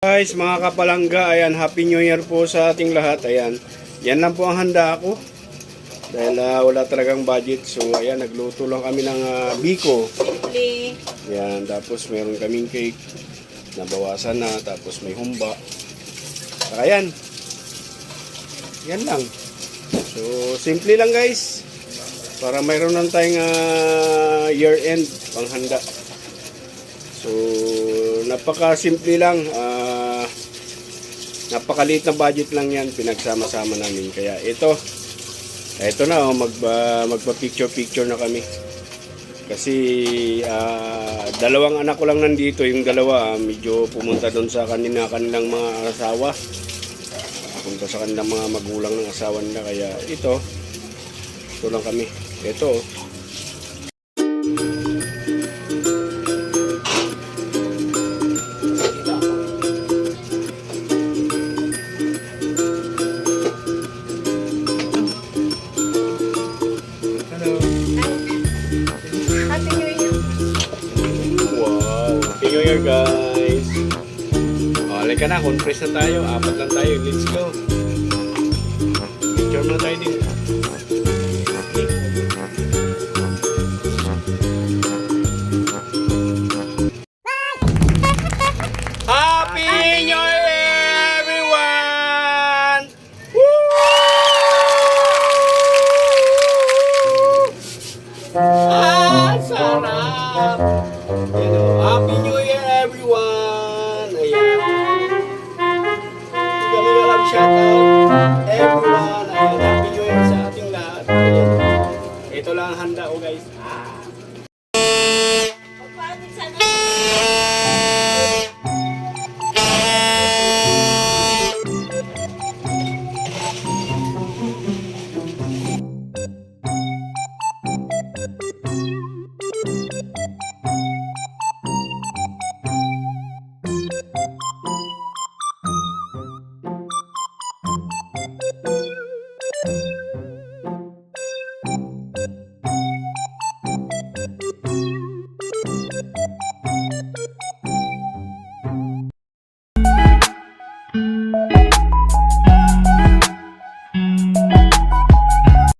Guys, mga kapalangga, ayan, Happy New Year po sa ating lahat. Ayan, yan lang po ang handa ako. Dahil ah, wala talagang budget. So, ayan, nagluto lang kami ng ah, biko. Simple. Ayan, tapos meron kaming cake. Nabawasan na, tapos may humba. Saka yan. Yan lang. So, simple lang guys. Para mayroon lang tayong ah, year-end panghanda. So, napaka-simple lang. Ah, napakaliit na budget lang yan. Pinagsama-sama namin. Kaya ito, ito na, oh, magba, magpa-picture-picture na kami. Kasi ah, dalawang anak ko lang nandito, yung dalawa ah, medyo pumunta doon sa kanina kanilang mga asawa. Punta sa kanilang mga magulang ng asawa nila kaya ito ito lang kami. Ito oh. Happy New Year. Wow! Happy New Year, guys! O, halika na. Compress na tayo. Apat lang tayo. Let's go. Picture na tayo din. Happy New up. You know, Happy New Year everyone! Ayan. Kami na lang shout out everyone. Ayan, Happy New Year sa ating lahat. Ayan. Ito lang ang handa ko guys. Ah. Pagpapalit sa